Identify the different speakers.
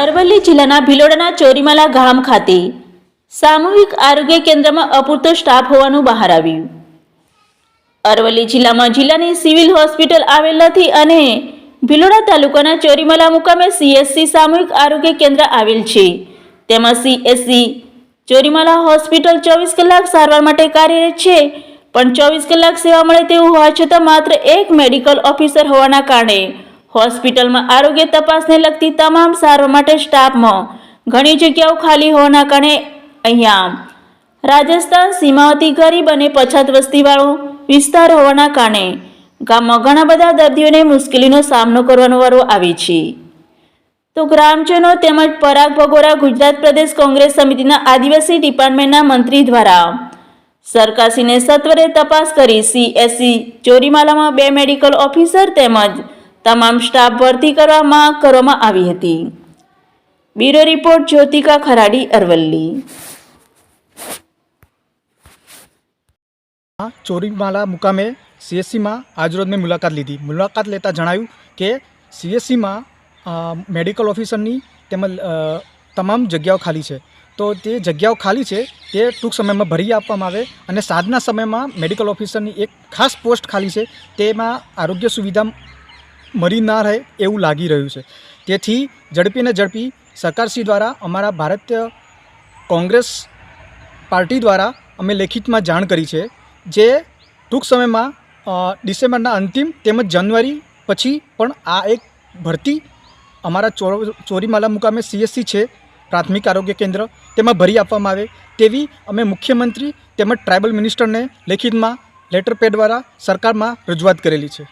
Speaker 1: અરવલ્લી જિલ્લાના ભિલોડાના ચોરીમાલા ગામ ખાતે સામૂહિક આરોગ્ય કેન્દ્રમાં અપૂરતો સ્ટાફ હોવાનું બહાર આવ્યું. અરવલ્લી જિલ્લામાં જિલ્લાની સિવિલ હોસ્પિટલ આવેલ નથી અને ભિલોડા તાલુકાના ચોરીમાલા મુકામે સીએસસી સામૂહિક આરોગ્ય કેન્દ્ર આવેલ છે. તેમાં સીએસસી ચોરીમાલા હોસ્પિટલ ચોવીસ કલાક સારવાર માટે કાર્યરત છે, પણ ચોવીસ કલાક સેવા મળે તેવું હોવા છતાં માત્ર એક મેડિકલ ઓફિસર હોવાના કારણે હોસ્પિટલમાં આરોગ્ય તપાસને લગતી તમામ સારવાર માટે સ્ટાફમાં ઘણી જગ્યાઓ ખાલી હોવાના કારણે અહીંયા રાજસ્થાન સીમાવતી ગરીબ અને પછાત વસ્તીવાળો વિસ્તાર હોવાના કારણે ગામમાં ઘણા બધા દર્દીઓને મુશ્કેલીનો સામનો કરવાનો વારો આવે છે. તો ગ્રામજનો તેમજ પરાગ ભગોરા ગુજરાત પ્રદેશ કોંગ્રેસ સમિતિના આદિવાસી ડિપાર્ટમેન્ટના મંત્રી દ્વારા સરકારશ્રીને સત્વરે તપાસ કરી સીએસસી ચોરીમાલામાં બે મેડિકલ ઓફિસર તેમજ તમામ સ્ટાફ ભરતી કરવામાં કરવામાં આવી હતી. Bureau report, Jyotika Kharadi, Aravalli.
Speaker 2: Chorimala મુકામે સીએસસીમાં આજરોજ મેં મુલાકાત લીધી. મુલાકાત લેતા જણાવ્યું કે સીએસસીમાં મેડિકલ ઓફિસરની તેમજ તમામ જગ્યાઓ ખાલી છે. તો તે જગ્યાઓ ખાલી છે, તે ટૂંક સમયમાં ભરી આપવામાં આવે અને સાંજના સમયમાં મેડિકલ ઓફિસરની એક ખાસ પોસ્ટ ખાલી છે. તેમાં આરોગ્ય સુવિધા મળી ના રહે એવું લાગી રહ્યું છે. તેથી ઝડપી ને ઝડપી સરકારશ્રી દ્વારા અમારા ભારતીય કોંગ્રેસ પાર્ટી દ્વારા અમે લેખિતમાં જાણ કરી છે જે ટૂંક સમયમાં ડિસેમ્બરના અંતિમ તેમજ જાન્યુઆરી પછી પણ આ એક ભરતી અમારા ચોર, ચોરીમાલા મુકામે સીએસસી છે, પ્રાથમિક આરોગ્ય કેન્દ્ર, તેમાં ભરી આપવામાં આવે તેવી અમે મુખ્યમંત્રી તેમજ ટ્રાઇબલ મિનિસ્ટરને લેખિતમાં લેટર પેડ દ્વારા સરકારમાં રજૂઆત કરેલી છે.